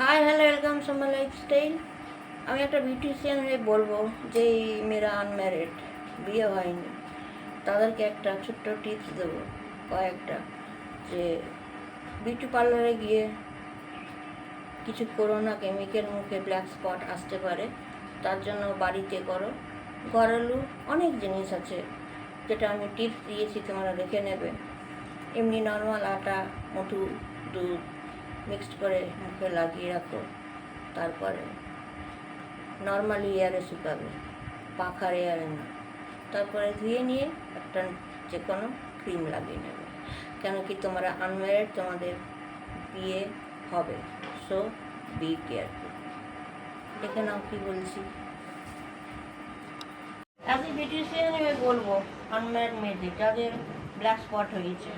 Hi hello welcome Soma lifestyle আমি একটা beautician হয়ে বলব যে মেয়েরা আনম্যারিড বিয়ে হয়নি। তাদেরকে একটা ছোট্ট টিপস দেবো, কয়েকটা, যে বিউটি পার্লারে গিয়ে কিছু করো না কেমিক্যাল মুখে ব্ল্যাক স্পট আসতে পারে। তার জন্য বাড়িতে করো। ঘরেলু অনেক জিনিস আছে, যেটা আমি টিপস দিয়েছি, তোমরা রেখে নেবে। এমনি নর্মাল আটা, মধু, দুধ মিক্সড করে মুখে লাগিয়ে রাখো। তারপরে নর্মাল এয়ারে শুকাবে, পাখার এয়ারে না। তারপরে ধুয়ে নিয়ে একটা যে কোনো ক্রিম লাগিয়ে নেবে। কেন কি তোমরা আনম্যারিড তোমাদের বিয়ে হবে সো বি কেয়ারফুল দেখে নাও কি বলছি। অ্যাজ এ বিউটিশিয়ান আমি বলব আনম্যারিড মেয়েদের, যাদের ব্ল্যাক স্পট হয়েছে।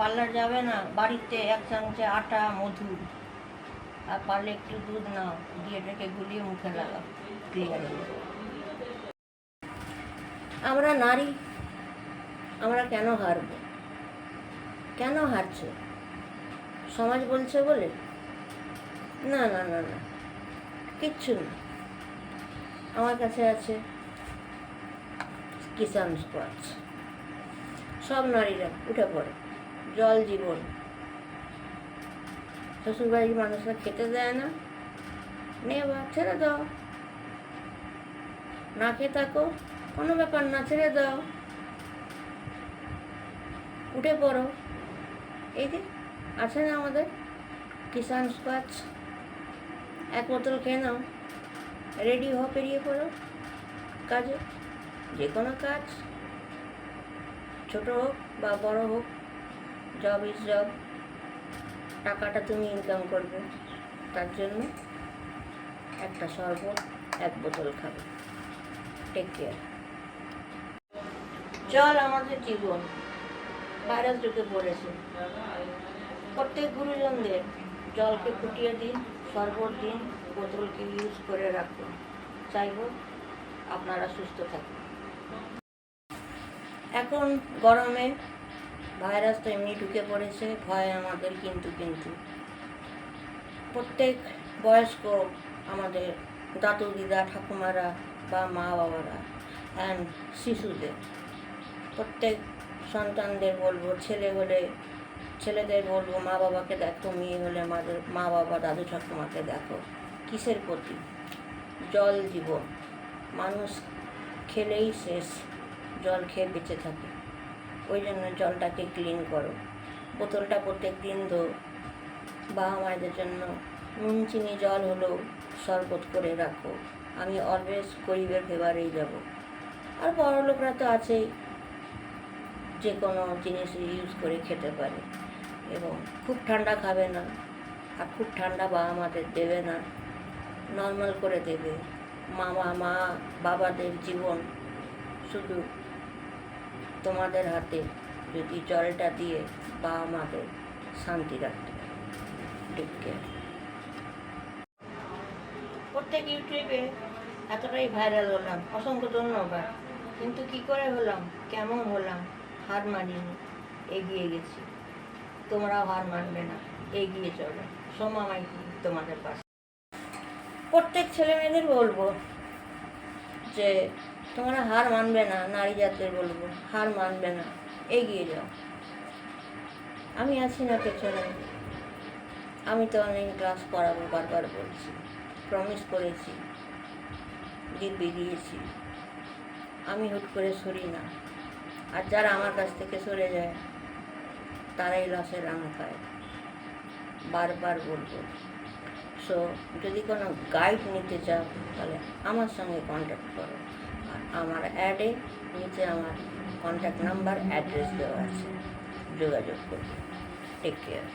পার্লার যাবে না, বাড়িতে এক চামচে আটা, মধু। আর পারলে একটু দুধ নাও, দিয়ে এটাকে গুলিয়ে মুখে লাগাও ক্লিয়ার আমরা নারী, আমরা কেন হারবো? কেন হারছে? সমাজ বলছে বলে? না না না না, কিচ্ছু না। আমার কাছে আছে কিষান স্কোয়াচ সব নারীরা উঠে পড়ে। জল জীবন শ্বশুরবাড়ির মানুষরা খেতে দেয় না। মেয়ে বা ছেড়ে দাও। না খেয়ে থাকো, কোনো ব্যাপার না, ছেড়ে দাও। উঠে পড়ো। এই যে, আছে না আমাদের কিষান স্কোয়াচ এক বোতল খেয়ে নাও। রেডি হও, পেরিয়ে পড়ো। কাজে, যে কোনো কাজ। ছোট হোক বা বড় হোক। জব ইজ জব টাকাটা তুমি ইনকাম করবে। তার জন্য একটা শরবত এক বোতল খাবে। টেক কেয়ার জল আমাদের জীবন। ভাইরাস ঢুকে পড়েছে। প্রত্যেক গুরুজনদের জলকে ফুটিয়ে দিন, শরবত দিন, বোতলকে ইউজ করে রাখুন। চাইব আপনারা সুস্থ থাকুন। এখন গরমে ভাইরাস তো এমনি ঢুকে পড়েছে, ভয় আমাদের কিন্তু কিন্তু। প্রত্যেক বয়স্ক আমাদের দাদু, দিদা, ঠাকুমারা বা মা বাবারা অ্যান্ড শিশুদের, প্রত্যেক সন্তানদের বলব, ছেলে হলে, ছেলেদের বলব, মা বাবাকে দেখো, মেয়ে হলে মাদের, মা বাবা, দাদু, ঠাকুমাকে দেখো। কিসের প্রতি? জল জীবন। মানুষ খেলেই শেষ, জল খেয়ে বেঁচে থাকে। ওই জন্য জলটাকে ক্লিন করো। বোতলটা প্রত্যেক দিন ধো বাবা মায়েদের জন্য নুন, চিনি, জল হলেও শরবত করে রাখো। আমি অলওয়েজ গরিবের ফেভারেই যাব। আর বড় লোকরা তো আছেই, যে কোনো জিনিস ইউজ করে খেতে পারে। এবং খুব ঠান্ডা খাবে না, আর খুব ঠান্ডা বাবা মাদের দেবে না। নর্মাল করে দেবে। মামা, মা, বাবাদের জীবন শুধু তোমাদের হাতে যদি জলটা দিয়ে বাবা মাদের শান্তি রাখতে পারে। প্রত্যেক ইউটিউবে এতটাই ভাইরাল হলাম, অসংখ্য ধন্যবাদ। কিন্তু কি করে হলাম? কেমন হলাম? হার মানিনি, এগিয়ে গেছি। তোমরাও হার মানবে না, এগিয়ে চলো। সময় তোমাদের পাশে। প্রত্যেক ছেলে মেয়েদের বলব যে তোমরা হার মানবে না, নারী জাতের বলব, হার মানবে না, এগিয়ে যাও। আমি আছি না পেছনে। আমি তো অনেক ক্লাস করাবো বারবার বলছি। প্রমিস করেছি। দিব্যি দিয়েছি আমি হুট করে সরি না। আর যারা আমার কাছ থেকে সরে যায়, তারাই লসের রাঙা খায়। বারবার বলব। সো যদি কোনো গাইড নিতে চাও, তাহলে আমার সঙ্গে কন্ট্যাক্ট করো। আমার অ্যাডে নিচে আমার কন্ট্যাক্ট নাম্বার অ্যাড্রেস দেওয়া আছে। যোগাযোগ করবে টেক কেয়ার